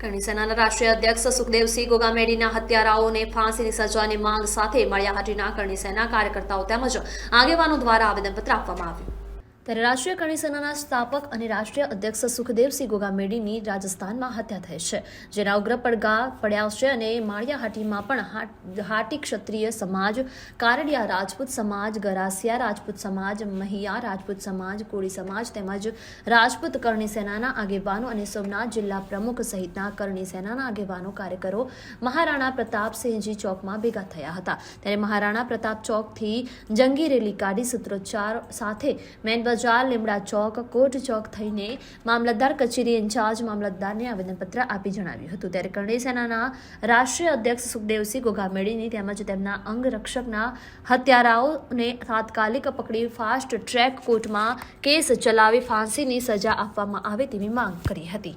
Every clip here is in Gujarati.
કરણી રાષ્ટ્રીય અધ્યક્ષ સુખદેવસિંહ ગોગામેડીના હત્યારાઓને ફાંસીની સજાની માંગ સાથે માળિયાહાટીના કરણી સેના કાર્યકર્તાઓ તેમજ આગેવાનો દ્વારા આવેદનપત્ર આપવામાં આવ્યું. ત્યારે રાષ્ટ્રીય કરણી સેનાના સ્થાપક અને રાષ્ટ્રીય અધ્યક્ષ સુખદેવસિંહ ગોગામેડીની રાજસ્થાનમાં હત્યા થઈ છે, જેના ઉગ્ર પડઘા પડ્યા છે અને માળિયાહાટીમાં પણ હાટી ક્ષત્રિય સમાજ, કારડિયા રાજપૂત સમાજ, ગરાસિયા રાજપૂત સમાજ, મહિયા રાજપૂત સમાજ, કોળી સમાજ તેમજ રાજપૂત કરણી સેનાના આગેવાનો અને સોમનાથ જિલ્લા પ્રમુખ સહિતના કરણી સેનાના આગેવાનો કાર્યકરો મહારાણા પ્રતાપસિંહજી ચોકમાં ભેગા થયા હતા. ત્યારે મહારાણા પ્રતાપ ચોકથી જંગી રેલી કાઢી સૂત્રોચ્ચાર સાથે મેન બજાર લીમડા ચોક, કોટ ચોક થઈને મામલતદાર કચેરી ઇન્ચાર્જ મામલતદારને આવેદનપત્ર આપી જણાવ્યું હતું. ત્યારે કરણી સેનાના રાષ્ટ્રીય અધ્યક્ષ સુખદેવસિંહ ગોગામેડીની તેમજ તેમના અંગરક્ષકના હત્યારાઓને તાત્કાલિક પકડી ફાસ્ટ ટ્રેક કોર્ટમાં કેસ ચલાવી ફાંસીની સજા આપવામાં આવે તેવી માંગ કરી હતી.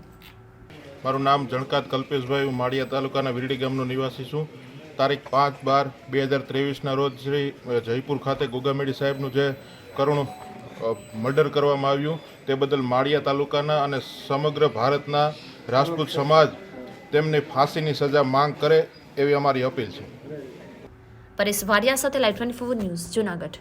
મારું નામ જણકાત કલ્પેશભાઈ, હું માળિયા તાલુકાના વિરડી ગામનો નિવાસી છું. તારીખ પાંચ બાર બે હજાર ત્રેવીસના રોજ શ્રી જયપુર ખાતે ગોગામેડી સાહેબનું જે કરુણ મર્ડર કરવામાં આવ્યું. તે બદલ માળિયા તાલુકાના અને સમગ્ર ભારતના રાજપૂત સમાજ તેમને ફાંસીની સજા માંગ કરે એવી અમારી અપીલ છે. પરેશ વાડિયા સાથે live twenty four news Junagadh.